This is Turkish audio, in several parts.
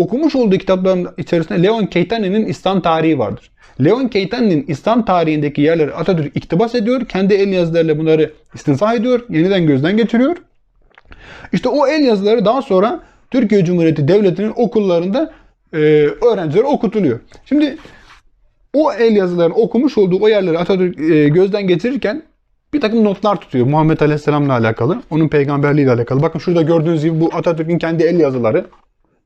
okumuş olduğu kitapların içerisinde Leon Keitany'nin İslam tarihi vardır. Leon Keitany'nin İslam tarihindeki yerleri Atatürk iktibas ediyor. Kendi el yazılarıyla bunları istinsah ediyor. Yeniden gözden geçiriyor. İşte o el yazıları daha sonra Türkiye Cumhuriyeti Devleti'nin okullarında e, öğrencilere okutuluyor. Şimdi o el yazılarını okumuş olduğu o yerleri Atatürk e, gözden geçirirken bir takım notlar tutuyor Muhammed Aleyhisselam'la alakalı. Onun peygamberliği ile alakalı. Bakın şurada gördüğünüz gibi bu Atatürk'ün kendi el yazıları.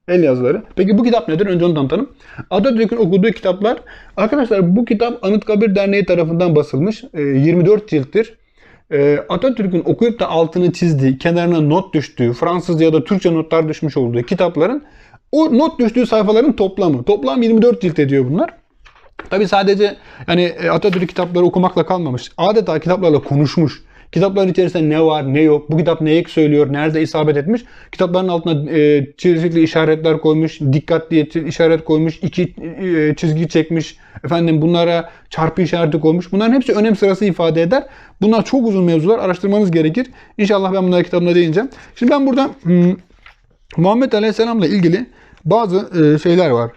El yazıları. Peki bu kitap nedir? Önce onu tanıtalım. Atatürk'ün okuduğu kitaplar. Arkadaşlar bu kitap Anıtkabir Derneği tarafından basılmış. E, 24 cilttir. E, Atatürk'ün okuyup da altını çizdiği, kenarına not düştüğü, Fransız ya da Türkçe notlar düşmüş olduğu kitapların o not düştüğü sayfaların toplamı. Toplam 24 cilt ediyor bunlar. Tabi sadece yani e, Atatürk kitapları okumakla kalmamış. Adeta kitaplarla konuşmuş. Kitapların içerisinde ne var ne yok, bu kitap neyi söylüyor, nerede isabet etmiş. Kitapların altına e, çizikli işaretler koymuş, dikkat diye işaret koymuş, iki e, çizgi çekmiş. Efendim bunlara çarpı işareti koymuş. Bunların hepsi önem sırası ifade eder. Bunlar çok uzun mevzular. Araştırmanız gerekir. İnşallah ben bunları kitabına değineceğim. Şimdi ben burada hmm, Muhammed Aleyhisselam'la ilgili bazı e, şeyler var.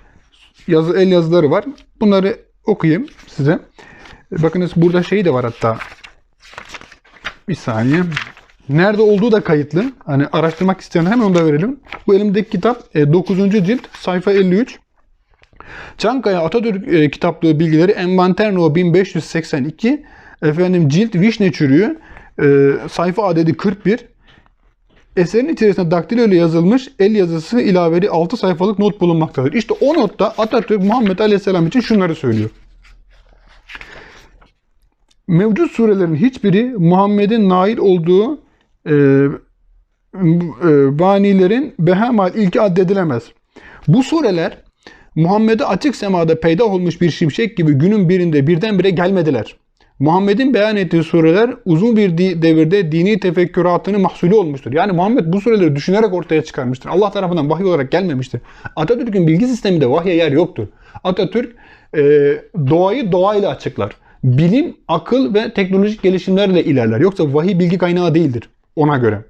Yazı, el yazıları var. Bunları okuyayım size. Bakınız burada şey de var hatta. Bir saniye. Nerede olduğu da kayıtlı. Hani araştırmak isteyen hemen onu da verelim. Bu elimdeki kitap 9. cilt sayfa 53. Çankaya Atatürk e, kitaplığı bilgileri Envanter No 1582 efendim cilt vişne çürüğü e, sayfa adedi 41 Eserin içerisinde daktilo ile yazılmış el yazısı ilaveli 6 sayfalık not bulunmaktadır. İşte o notta Atatürk Muhammed Aleyhisselam için şunları söylüyor. Mevcut surelerin hiçbiri Muhammed'in nail olduğu e, e, banilerin behemal ilki addedilemez. Bu sureler Muhammed'e açık semada peyda olmuş bir şimşek gibi günün birinde birdenbire gelmediler. Muhammed'in beyan ettiği sureler uzun bir devirde dini tefekküratının mahsulü olmuştur. Yani Muhammed bu sureleri düşünerek ortaya çıkarmıştır. Allah tarafından vahiy olarak gelmemiştir. Atatürk'ün bilgi sisteminde vahye yer yoktur. Atatürk e, doğayı doğayla açıklar. Bilim, akıl ve teknolojik gelişimlerle ilerler. Yoksa vahiy bilgi kaynağı değildir ona göre.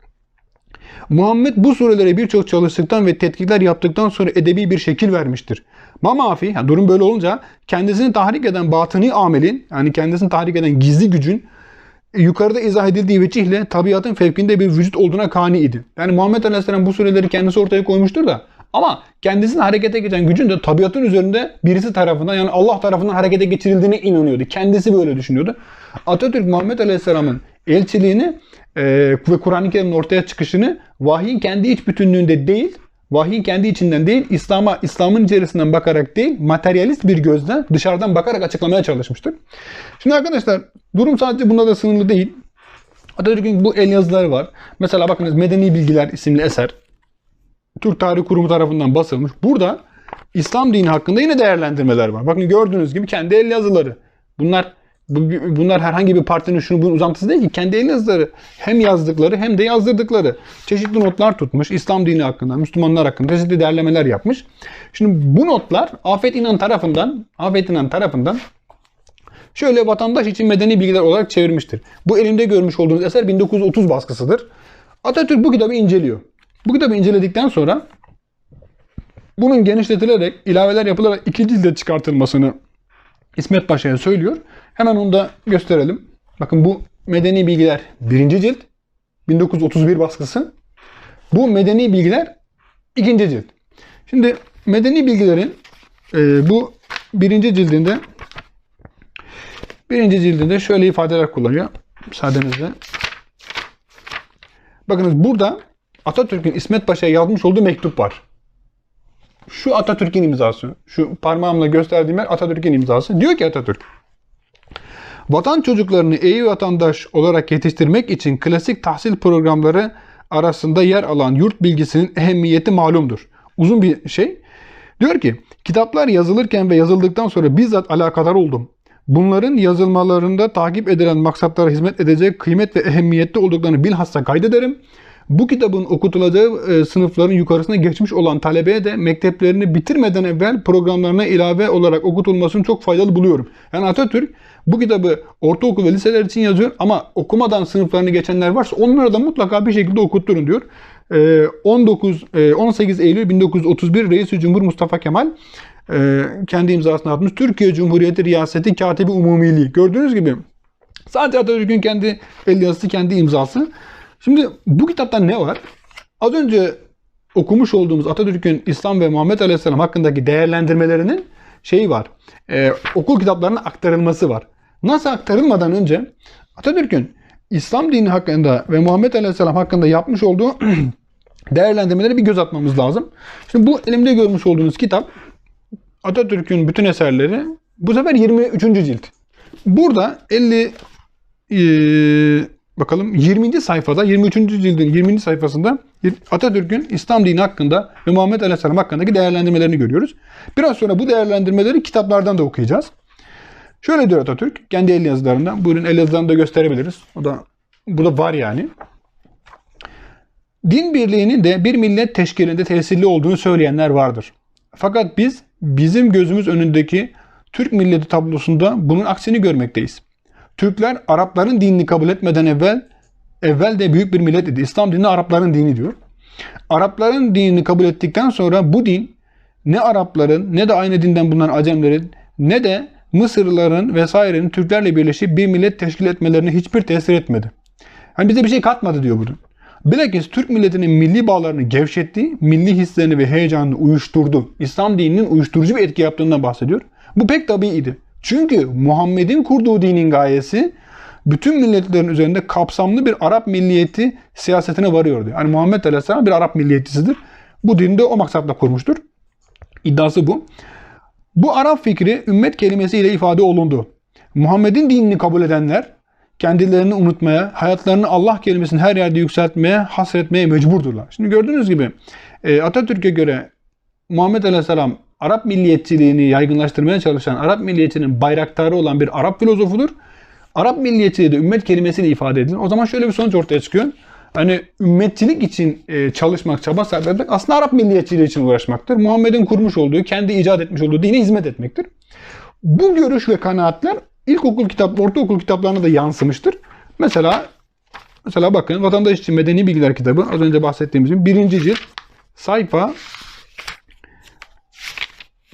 Muhammed bu surelere birçok çalıştıktan ve tetkikler yaptıktan sonra edebi bir şekil vermiştir. Mamafi, yani durum böyle olunca kendisini tahrik eden batıni amelin, yani kendisini tahrik eden gizli gücün e, yukarıda izah edildiği vecihle tabiatın fevkinde bir vücut olduğuna kani idi. Yani Muhammed Aleyhisselam bu sureleri kendisi ortaya koymuştur da ama kendisini harekete geçen gücün de tabiatın üzerinde birisi tarafından yani Allah tarafından harekete geçirildiğine inanıyordu. Kendisi böyle düşünüyordu. Atatürk Muhammed Aleyhisselam'ın elçiliğini e, ve Kur'an-ı Kerim'in ortaya çıkışını vahyin kendi iç bütünlüğünde değil, vahyin kendi içinden değil, İslam'a, İslam'ın içerisinden bakarak değil, materyalist bir gözle dışarıdan bakarak açıklamaya çalışmıştır. Şimdi arkadaşlar durum sadece bunda da sınırlı değil. Atatürk'ün bu el yazıları var. Mesela bakınız Medeni Bilgiler isimli eser. Türk Tarih Kurumu tarafından basılmış. Burada İslam dini hakkında yine değerlendirmeler var. Bakın gördüğünüz gibi kendi el yazıları. Bunlar bunlar herhangi bir partinin şunu bunun uzantısı değil ki. Kendi el yazıları. Hem yazdıkları hem de yazdırdıkları. Çeşitli notlar tutmuş. İslam dini hakkında, Müslümanlar hakkında çeşitli derlemeler yapmış. Şimdi bu notlar Afet İnan tarafından, Afet İnan tarafından şöyle vatandaş için medeni bilgiler olarak çevirmiştir. Bu elimde görmüş olduğunuz eser 1930 baskısıdır. Atatürk bu kitabı inceliyor. Bu kitabı inceledikten sonra bunun genişletilerek, ilaveler yapılarak iki cilde çıkartılmasını İsmet Paşa'ya söylüyor. Hemen onu da gösterelim. Bakın bu Medeni Bilgiler birinci cilt. 1931 baskısı. Bu Medeni Bilgiler ikinci cilt. Şimdi Medeni Bilgilerin e, bu birinci cildinde birinci cildinde şöyle ifadeler kullanıyor. Müsaadenizle. Bakınız burada Atatürk'ün İsmet Paşa'ya yazmış olduğu mektup var. Şu Atatürk'ün imzası. Şu parmağımla gösterdiğim yer Atatürk'ün imzası. Diyor ki Atatürk. Vatan çocuklarını iyi vatandaş olarak yetiştirmek için klasik tahsil programları arasında yer alan yurt bilgisinin ehemmiyeti malumdur. Uzun bir şey. Diyor ki, kitaplar yazılırken ve yazıldıktan sonra bizzat alakadar oldum. Bunların yazılmalarında takip edilen maksatlara hizmet edecek kıymet ve ehemmiyette olduklarını bilhassa kaydederim. Bu kitabın okutulacağı e, sınıfların yukarısına geçmiş olan talebeye de mekteplerini bitirmeden evvel programlarına ilave olarak okutulmasını çok faydalı buluyorum. Yani Atatürk bu kitabı ortaokul ve liseler için yazıyor ama okumadan sınıflarını geçenler varsa onlara da mutlaka bir şekilde okutturun diyor. 19 18 Eylül 1931 Reis-i Cumhur Mustafa Kemal e, kendi imzasını atmış. Türkiye Cumhuriyeti Riyaseti Katibi Umumiliği. Gördüğünüz gibi sadece Atatürk'ün kendi el yazısı, kendi imzası. Şimdi bu kitapta ne var? Az önce okumuş olduğumuz Atatürk'ün İslam ve Muhammed Aleyhisselam hakkındaki değerlendirmelerinin şeyi var. E, okul kitaplarına aktarılması var. Nasıl aktarılmadan önce Atatürk'ün İslam dini hakkında ve Muhammed Aleyhisselam hakkında yapmış olduğu değerlendirmeleri bir göz atmamız lazım. Şimdi bu elimde görmüş olduğunuz kitap Atatürk'ün bütün eserleri bu sefer 23. cilt. Burada 50 e, bakalım 20. sayfada 23. cildin 20. sayfasında Atatürk'ün İslam dini hakkında ve Muhammed Aleyhisselam hakkındaki değerlendirmelerini görüyoruz. Biraz sonra bu değerlendirmeleri kitaplardan da okuyacağız. Şöyle diyor Atatürk kendi el yazılarında. Buyurun el yazılarını da gösterebiliriz. O da burada var yani. Din birliğinin de bir millet teşkilinde tesirli olduğunu söyleyenler vardır. Fakat biz bizim gözümüz önündeki Türk milleti tablosunda bunun aksini görmekteyiz. Türkler Arapların dinini kabul etmeden evvel evvel de büyük bir millet idi. İslam dini Arapların dini diyor. Arapların dinini kabul ettikten sonra bu din ne Arapların ne de aynı dinden bulunan Acemlerin ne de Mısırlıların vesairenin Türklerle birleşip bir millet teşkil etmelerine hiçbir tesir etmedi. Hani bize bir şey katmadı diyor bunu. Bilakis Türk milletinin milli bağlarını gevşetti, milli hislerini ve heyecanını uyuşturdu. İslam dininin uyuşturucu bir etki yaptığından bahsediyor. Bu pek tabiiydi. Çünkü Muhammed'in kurduğu dinin gayesi bütün milletlerin üzerinde kapsamlı bir Arap milliyeti siyasetine varıyordu. Yani Muhammed Aleyhisselam bir Arap milliyetçisidir. Bu dini de o maksatla kurmuştur. İddiası bu. Bu Arap fikri ümmet kelimesiyle ifade olundu. Muhammed'in dinini kabul edenler kendilerini unutmaya, hayatlarını Allah kelimesini her yerde yükseltmeye, hasretmeye mecburdurlar. Şimdi gördüğünüz gibi e, Atatürk'e göre Muhammed Aleyhisselam Arap milliyetçiliğini yaygınlaştırmaya çalışan Arap milliyetçinin bayraktarı olan bir Arap filozofudur. Arap milliyetçiliği de ümmet kelimesiyle ifade edilir. O zaman şöyle bir sonuç ortaya çıkıyor. Hani ümmetçilik için e, çalışmak, çaba sarf etmek aslında Arap milliyetçiliği için uğraşmaktır. Muhammed'in kurmuş olduğu, kendi icat etmiş olduğu dine hizmet etmektir. Bu görüş ve kanaatler ilkokul kitap, ortaokul kitaplarına da yansımıştır. Mesela mesela bakın Vatandaş için Medeni Bilgiler kitabı az önce bahsettiğimiz birinci cilt sayfa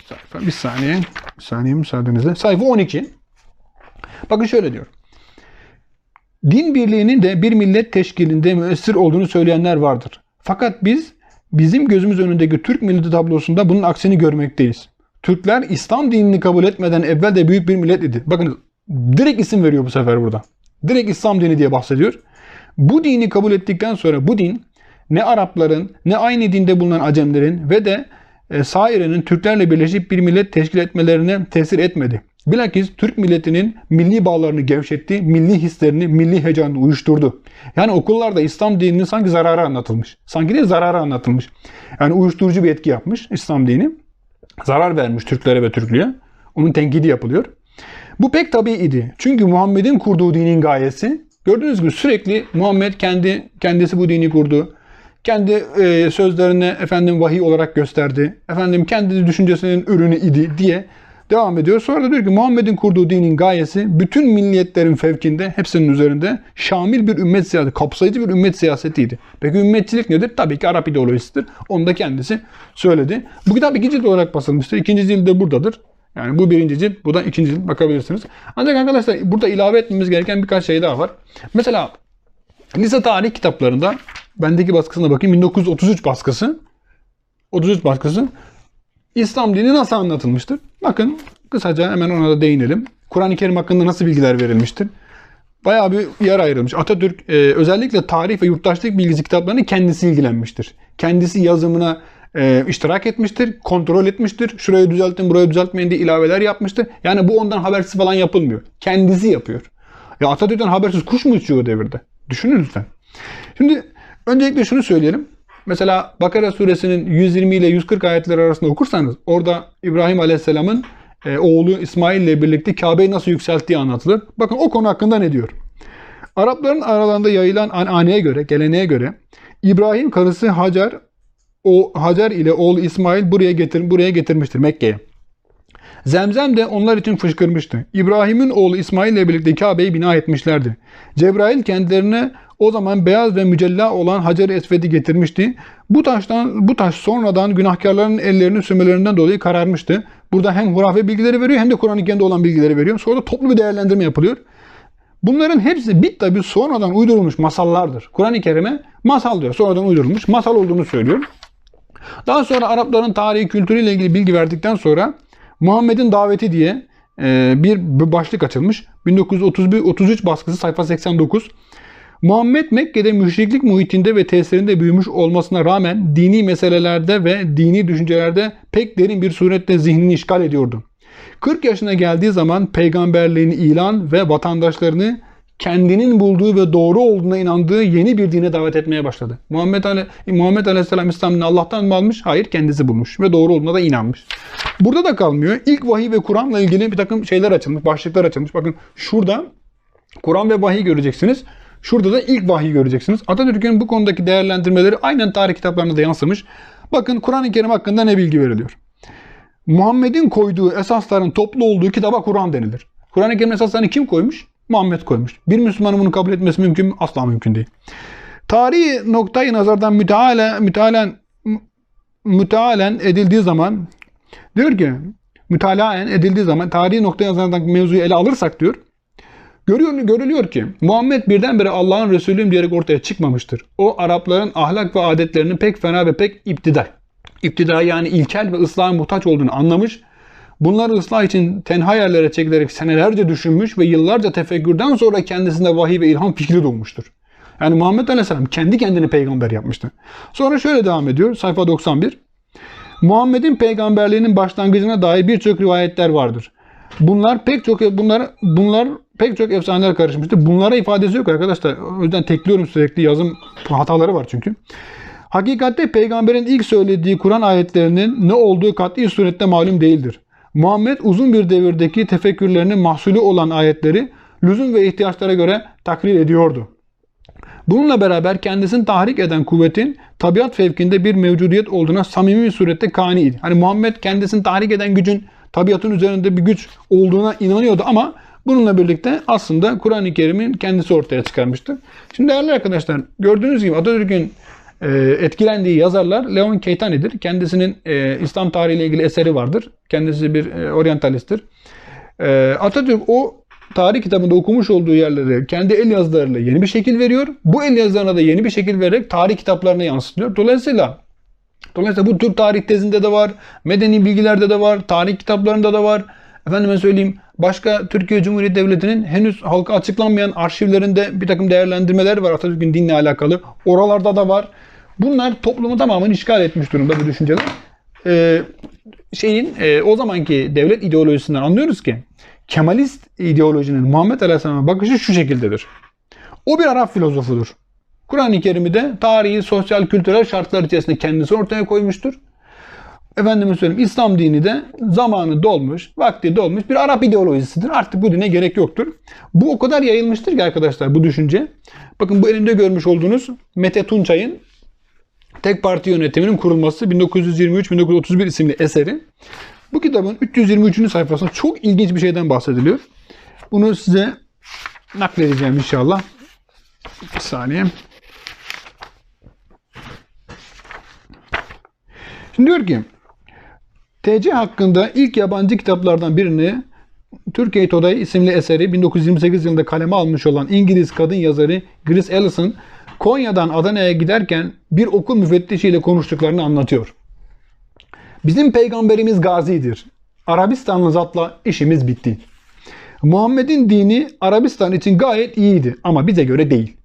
sayfa bir saniye bir saniye müsaadenizle sayfa 12 bakın şöyle diyor. Din birliğinin de bir millet teşkilinde müessir olduğunu söyleyenler vardır. Fakat biz bizim gözümüz önündeki Türk milleti tablosunda bunun aksini görmekteyiz. Türkler İslam dinini kabul etmeden evvel de büyük bir millet idi. Bakın direkt isim veriyor bu sefer burada. Direkt İslam dini diye bahsediyor. Bu dini kabul ettikten sonra bu din ne Arapların ne aynı dinde bulunan Acemlerin ve de sairenin Türklerle birleşip bir millet teşkil etmelerine tesir etmedi. Bilakis Türk milletinin milli bağlarını gevşetti, milli hislerini, milli heyecanını uyuşturdu. Yani okullarda İslam dininin sanki zararı anlatılmış. Sanki de zararı anlatılmış. Yani uyuşturucu bir etki yapmış İslam dini. Zarar vermiş Türklere ve Türklüğe. Onun tenkidi yapılıyor. Bu pek tabii idi. Çünkü Muhammed'in kurduğu dinin gayesi gördüğünüz gibi sürekli Muhammed kendi kendisi bu dini kurdu. Kendi e, sözlerine efendim vahiy olarak gösterdi. Efendim kendi düşüncesinin ürünü idi diye devam ediyor. Sonra da diyor ki Muhammed'in kurduğu dinin gayesi bütün milliyetlerin fevkinde, hepsinin üzerinde şamil bir ümmet siyaseti, kapsayıcı bir ümmet siyasetiydi. Peki ümmetçilik nedir? Tabii ki Arap ideolojisidir. Onu da kendisi söyledi. Bu kitap ikinci cilt olarak basılmıştır. İkinci cilt de buradadır. Yani bu birinci cilt, bu da ikinci cilt bakabilirsiniz. Ancak arkadaşlar burada ilave etmemiz gereken birkaç şey daha var. Mesela lise tarih kitaplarında bendeki baskısına bakayım 1933 baskısı 33 baskısı İslam dini nasıl anlatılmıştır? Bakın kısaca hemen ona da değinelim. Kur'an-ı Kerim hakkında nasıl bilgiler verilmiştir? Bayağı bir yer ayrılmış. Atatürk e, özellikle tarih ve yurttaşlık bilgisi kitaplarını kendisi ilgilenmiştir. Kendisi yazımına e, iştirak etmiştir, kontrol etmiştir. Şurayı düzeltin, burayı düzeltmeyin diye ilaveler yapmıştır. Yani bu ondan habersiz falan yapılmıyor. Kendisi yapıyor. Ya Atatürk'ten habersiz kuş mu uçuyor devirde? Düşünün lütfen. Şimdi öncelikle şunu söyleyelim. Mesela Bakara suresinin 120 ile 140 ayetleri arasında okursanız orada İbrahim Aleyhisselam'ın e, oğlu İsmail ile birlikte Kabe'yi nasıl yükselttiği anlatılır. Bakın o konu hakkında ne diyor? Arapların aralarında yayılan ananeye göre, geleneğe göre İbrahim karısı Hacer o Hacer ile oğlu İsmail buraya getir buraya getirmiştir Mekke'ye. Zemzem de onlar için fışkırmıştı. İbrahim'in oğlu İsmail ile birlikte Kabe'yi bina etmişlerdi. Cebrail kendilerine o zaman beyaz ve mücella olan Hacer Esved'i getirmişti. Bu taştan bu taş sonradan günahkarların ellerinin sürmelerinden dolayı kararmıştı. Burada hem hurafe bilgileri veriyor hem de Kur'an-ı Kerim'de olan bilgileri veriyor. Sonra da toplu bir değerlendirme yapılıyor. Bunların hepsi bit tabi sonradan uydurulmuş masallardır. Kur'an-ı Kerim'e masal diyor. Sonradan uydurulmuş masal olduğunu söylüyor. Daha sonra Arapların tarihi kültürüyle ilgili bilgi verdikten sonra Muhammed'in daveti diye e, bir başlık açılmış. 1931-33 baskısı sayfa 89. Muhammed Mekke'de müşriklik muhitinde ve tesirinde büyümüş olmasına rağmen dini meselelerde ve dini düşüncelerde pek derin bir surette zihnini işgal ediyordu. 40 yaşına geldiği zaman peygamberliğini ilan ve vatandaşlarını kendinin bulduğu ve doğru olduğuna inandığı yeni bir dine davet etmeye başladı. Muhammed, Ale Muhammed Aleyhisselam İslam'ını Allah'tan mı almış? Hayır kendisi bulmuş ve doğru olduğuna da inanmış. Burada da kalmıyor. İlk vahiy ve Kur'an'la ilgili bir takım şeyler açılmış, başlıklar açılmış. Bakın şurada Kur'an ve vahiy göreceksiniz. Şurada da ilk vahiy göreceksiniz. Atatürk'ün bu konudaki değerlendirmeleri aynen tarih kitaplarına da yansımış. Bakın Kur'an-ı Kerim hakkında ne bilgi veriliyor? Muhammed'in koyduğu esasların toplu olduğu kitaba Kur'an denilir. Kur'an-ı Kerim esaslarını kim koymuş? Muhammed koymuş. Bir Müslümanın bunu kabul etmesi mümkün mü? Asla mümkün değil. Tarihi noktayı nazardan müteala, mütealen, mütealen edildiği zaman diyor ki mütalaen edildiği zaman tarihi noktayı nazardan mevzuyu ele alırsak diyor Görüyor, görülüyor ki Muhammed birdenbire Allah'ın Resulüyüm diyerek ortaya çıkmamıştır. O Arapların ahlak ve adetlerinin pek fena ve pek iptida. İptida yani ilkel ve ıslaha muhtaç olduğunu anlamış. Bunları ıslah için tenha yerlere çekilerek senelerce düşünmüş ve yıllarca tefekkürden sonra kendisinde vahiy ve ilham fikri doğmuştur. Yani Muhammed Aleyhisselam kendi kendini peygamber yapmıştı. Sonra şöyle devam ediyor sayfa 91. Muhammed'in peygamberliğinin başlangıcına dair birçok rivayetler vardır. Bunlar pek çok bunlar bunlar pek çok efsaneler karışmıştır. Bunlara ifadesi yok arkadaşlar. O yüzden tekliyorum sürekli yazım hataları var çünkü. Hakikatte peygamberin ilk söylediği Kur'an ayetlerinin ne olduğu kat'i surette malum değildir. Muhammed uzun bir devirdeki tefekkürlerinin mahsulü olan ayetleri lüzum ve ihtiyaçlara göre takrir ediyordu. Bununla beraber kendisini tahrik eden kuvvetin tabiat fevkinde bir mevcudiyet olduğuna samimi bir surette kaniydi. Hani Muhammed kendisini tahrik eden gücün tabiatın üzerinde bir güç olduğuna inanıyordu ama bununla birlikte aslında Kur'an-ı Kerim'in kendisi ortaya çıkarmıştır. Şimdi değerli arkadaşlar gördüğünüz gibi Atatürk'ün etkilendiği yazarlar Leon Keitani'dir. Kendisinin e, İslam tarihiyle ilgili eseri vardır. Kendisi bir e, oryantalisttir. E, Atatürk o tarih kitabında okumuş olduğu yerleri kendi el yazılarıyla yeni bir şekil veriyor. Bu el yazılarına da yeni bir şekil vererek tarih kitaplarına yansıtıyor. Dolayısıyla Dolayısıyla bu Türk tarih tezinde de var, medeni bilgilerde de var, tarih kitaplarında da var. Efendime söyleyeyim başka Türkiye Cumhuriyeti Devleti'nin henüz halka açıklanmayan arşivlerinde bir takım değerlendirmeler var Atatürk'ün dinle alakalı. Oralarda da var. Bunlar toplumu tamamen işgal etmiş durumda bu düşünceler. Ee, şeyin e, o zamanki devlet ideolojisinden anlıyoruz ki Kemalist ideolojinin Muhammed Aleyhisselam'a bakışı şu şekildedir. O bir Arap filozofudur. Kur'an-ı Kerim'i de tarihi, sosyal, kültürel şartlar içerisinde kendisi ortaya koymuştur. Efendime söyleyeyim İslam dini de zamanı dolmuş, vakti dolmuş bir Arap ideolojisidir. Artık bu dine gerek yoktur. Bu o kadar yayılmıştır ki arkadaşlar bu düşünce. Bakın bu elimde görmüş olduğunuz Mete Tunçay'ın Tek Parti Yönetiminin Kurulması 1923-1931 isimli eseri. Bu kitabın 323. sayfasında çok ilginç bir şeyden bahsediliyor. Bunu size nakledeceğim inşallah. Bir saniye. Şimdi diyor ki TC hakkında ilk yabancı kitaplardan birini Türkiye Today isimli eseri 1928 yılında kaleme almış olan İngiliz kadın yazarı Grace Ellison Konya'dan Adana'ya giderken bir okul müfettişiyle konuştuklarını anlatıyor. Bizim peygamberimiz gazidir. Arabistanlı zatla işimiz bitti. Muhammed'in dini Arabistan için gayet iyiydi ama bize göre değil.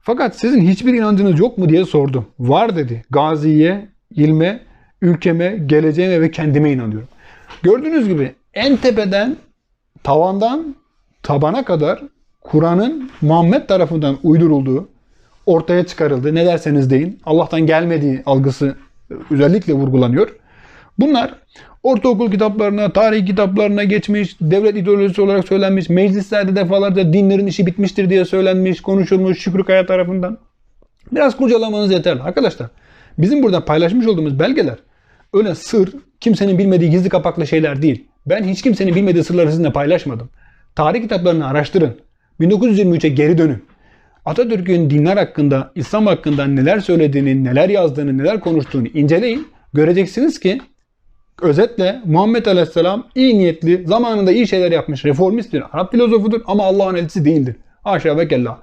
Fakat sizin hiçbir inancınız yok mu diye sordum. Var dedi. Gaziye, ilme, ülkeme, geleceğime ve kendime inanıyorum. Gördüğünüz gibi en tepeden, tavandan tabana kadar Kur'an'ın Muhammed tarafından uydurulduğu, ortaya çıkarıldığı, ne derseniz deyin, Allah'tan gelmediği algısı özellikle vurgulanıyor. Bunlar ortaokul kitaplarına, tarih kitaplarına geçmiş, devlet ideolojisi olarak söylenmiş, meclislerde defalarca dinlerin işi bitmiştir diye söylenmiş, konuşulmuş Şükrü Kaya tarafından. Biraz kurcalamanız yeterli. Arkadaşlar bizim burada paylaşmış olduğumuz belgeler öyle sır, kimsenin bilmediği gizli kapaklı şeyler değil. Ben hiç kimsenin bilmediği sırları sizinle paylaşmadım. Tarih kitaplarını araştırın. 1923'e geri dönün. Atatürk'ün dinler hakkında, İslam hakkında neler söylediğini, neler yazdığını, neler konuştuğunu inceleyin. Göreceksiniz ki özetle Muhammed Aleyhisselam iyi niyetli, zamanında iyi şeyler yapmış, reformist bir Arap filozofudur ama Allah'ın elçisi değildir. Haşa ve kella.